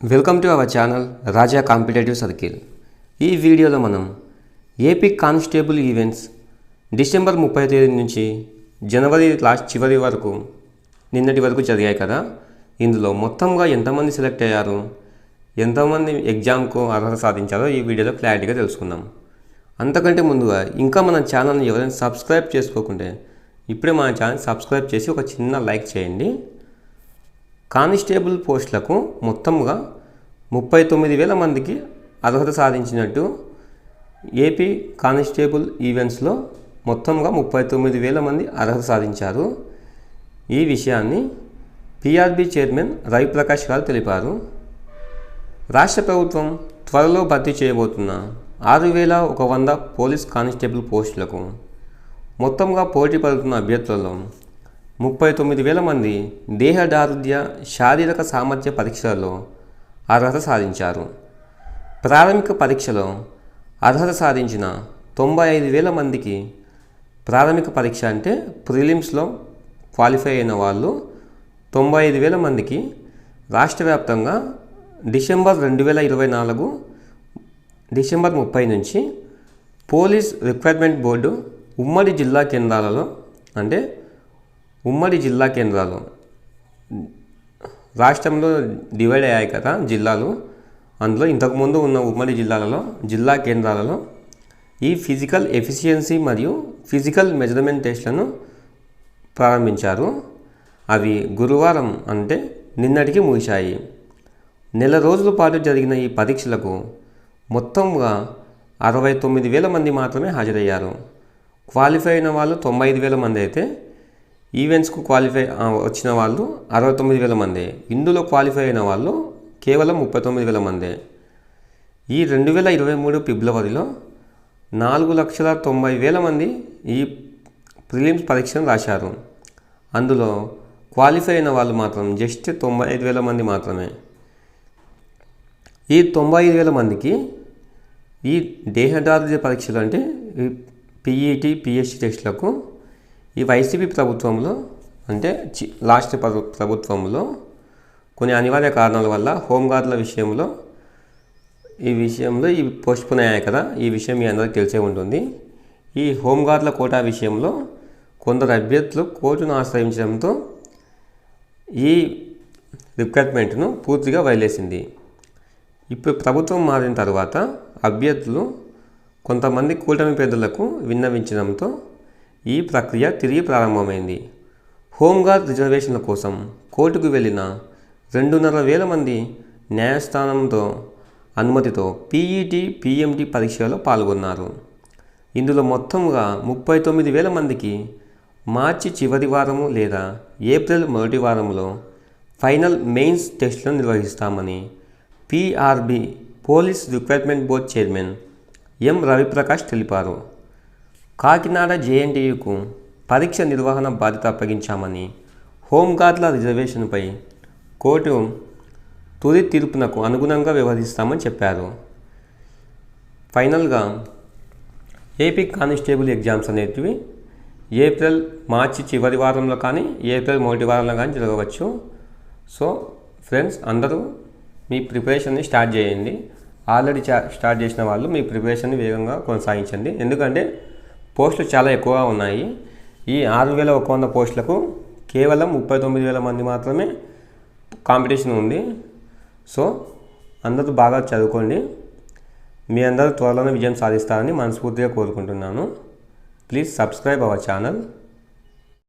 Welcome to our channel Raja competitive circle ఈ వీడియోలో మనం ఏపీ కానిస్టేబుల్ ఈవెంట్స్ డిసెంబర్ ముప్పై తేదీ నుంచి జనవరి లాస్ట్ చివరి వరకు నిన్నటి వరకు జరిగాయి కదా? ఇందులో మొత్తంగా ఎంతమంది సెలెక్ట్ అయ్యారు? ఎంతమంది ఎగ్జామ్కు అర్హత సాధించారో ఈ వీడియోలో క్లారిటీగా తెలుసుకుందాం. అంతకంటే ముందుగా ఇంకా మన ఛానల్ని ఎవరైనా సబ్స్క్రైబ్ చేసుకోకుంటే ఇప్పుడే మన ఛానల్ సబ్స్క్రైబ్ చేసి ఒక చిన్న లైక్ చేయండి. కానిస్టేబుల్ పోస్టులకు మొత్తంగా ముప్పై తొమ్మిది వేల మందికి అర్హత సాధించినట్టు ఏపీ కానిస్టేబుల్ ఈవెంట్స్లో మొత్తంగా ముప్పై తొమ్మిది వేల మంది అర్హత సాధించారు. ఈ విషయాన్ని పీఆర్బీ చైర్మన్ రవిప్రకాష్ గారు తెలిపారు. రాష్ట్ర ప్రభుత్వం త్వరలో భర్తీ చేయబోతున్న ఆరు వేల ఒక వంద పోలీస్ కానిస్టేబుల్ పోస్టులకు మొత్తంగా పోటీ పడుతున్న అభ్యర్థులలో ముప్పై తొమ్మిది వేల మంది దేహదారుఢ్య శారీరక సామర్థ్య పరీక్షలలో అర్హత సాధించారు. ప్రాథమిక పరీక్షలో అర్హత సాధించిన తొంభై ఐదు వేల మందికి ప్రాథమిక పరీక్ష అంటే ప్రిలిమ్స్లో క్వాలిఫై అయిన వాళ్ళు తొంభై ఐదు వేల మందికి రాష్ట్ర వ్యాప్తంగా డిసెంబర్ రెండు వేల ఇరవై నాలుగు డిసెంబర్ ముప్పై నుంచి పోలీస్ రిక్వైర్మెంట్ బోర్డు ఉమ్మడి జిల్లా కేంద్రాలలో అంటే ఉమ్మడి జిల్లా కేంద్రాలు రాష్ట్రంలో డివైడ్ అయ్యాయి కదా జిల్లాలు. అందులో ఇంతకుముందు ఉన్న ఉమ్మడి జిల్లాలలో జిల్లా కేంద్రాలలో ఈ ఫిజికల్ ఎఫిషియన్సీ మరియు ఫిజికల్ మెజర్మెంట్ టెస్ట్లను ప్రారంభించారు. అవి గురువారం అంటే నిన్నటికి ముగిశాయి. నెల రోజుల పాటు జరిగిన ఈ పరీక్షలకు మొత్తంగా అరవై తొమ్మిది వేల మంది మాత్రమే హాజరయ్యారు. క్వాలిఫై అయిన వాళ్ళు తొంభై ఐదు వేల మంది అయితే ఈవెంట్స్కు క్వాలిఫై వచ్చిన వాళ్ళు అరవై తొమ్మిది వేల మంది. ఇందులో క్వాలిఫై అయిన వాళ్ళు కేవలం ముప్పై తొమ్మిది వేల మందే. ఈ రెండు వేల ఇరవై మూడు ఫిబ్రవరిలో నాలుగు లక్షల తొంభై వేల మంది ఈ ప్రిలిమ్స్ పరీక్షను రాశారు. అందులో క్వాలిఫై అయిన వాళ్ళు మాత్రం జస్ట్ తొంభై ఐదు వేల మంది మాత్రమే. ఈ తొంభై ఐదు వేల మందికి ఈ దేహదారుఢ్య పరీక్షలు అంటే ఈ పిఈటి పిఎస్సి టెస్టులకు ఈ వైసీపీ ప్రభుత్వంలో అంటే చి- లాస్ట్ ప్రభుత్వంలో కొన్ని అనివార్య కారణాల వల్ల హోంగార్డుల విషయంలో ఈ విషయంలో ఈ పోస్ట్పోన్ అయ్యాయి కదా. ఈ విషయం మీ అందరికీ తెలిసే ఉంటుంది. ఈ హోంగార్డుల కోటా విషయంలో కొందరు అభ్యర్థులు కోర్టును ఆశ్రయించడంతో ఈ రిక్వైర్మెంట్ను పూర్తిగా వదిలేసింది. ఇప్పుడు ప్రభుత్వం మారిన తర్వాత అభ్యర్థులు కొంతమంది కూటమి పెద్దలకు విన్నవించడంతో ఈ ప్రక్రియ తిరిగి ప్రారంభమైంది. హోంగార్డ్ రిజర్వేషన్ల కోసం కోర్టుకు వెళ్ళిన రెండున్నర వేల మంది న్యాయస్థానంతో అనుమతితో పీఈటీ పీఎంటీ పరీక్షలో పాల్గొన్నారు. ఇందులో మొత్తంగా ముప్పై తొమ్మిది వేల మందికి మార్చి చివరి వారము లేదా ఏప్రిల్ మొదటి వారంలో ఫైనల్ మెయిన్స్ టెస్టులను నిర్వహిస్తామని PRB police recruitment board chairman M Raviprakash తెలిపారు. కాకినాడ జేఎన్టీయుకు పరీక్ష నిర్వహణ బాధ్యత అప్పగించామని హోంగార్డుల రిజర్వేషన్పై కోర్టు తుది తీర్పునకు అనుగుణంగా వ్యవహరిస్తామని చెప్పారు. ఫైనల్గా ఏపీ కానిస్టేబుల్ ఎగ్జామ్స్ అనేటివి ఏప్రిల్ మార్చి చివరి వారంలో కానీ ఏప్రిల్ మొదటి వారంలో కానీ జరగవచ్చు. సో ఫ్రెండ్స్ అందరూ మీ ప్రిపరేషన్ని స్టార్ట్ చేయండి. ఆల్రెడీ చా స్టార్ట్ చేసిన వాళ్ళు మీ ప్రిపరేషన్ని వేగంగా కొనసాగించండి. ఎందుకంటే పోస్టులు చాలా ఎక్కువగా ఉన్నాయి. ఈ ఆరు వేల ఒక వంద పోస్టులకు కేవలం ముప్పై తొమ్మిది వేల మంది మాత్రమే కాంపిటీషన్ ఉంది. సో అందరూ బాగా చదువుకోండి. మీ అందరూ త్వరలోనే విజయం సాధిస్తారని మనస్ఫూర్తిగా కోరుకుంటున్నాను. Please subscribe our channel.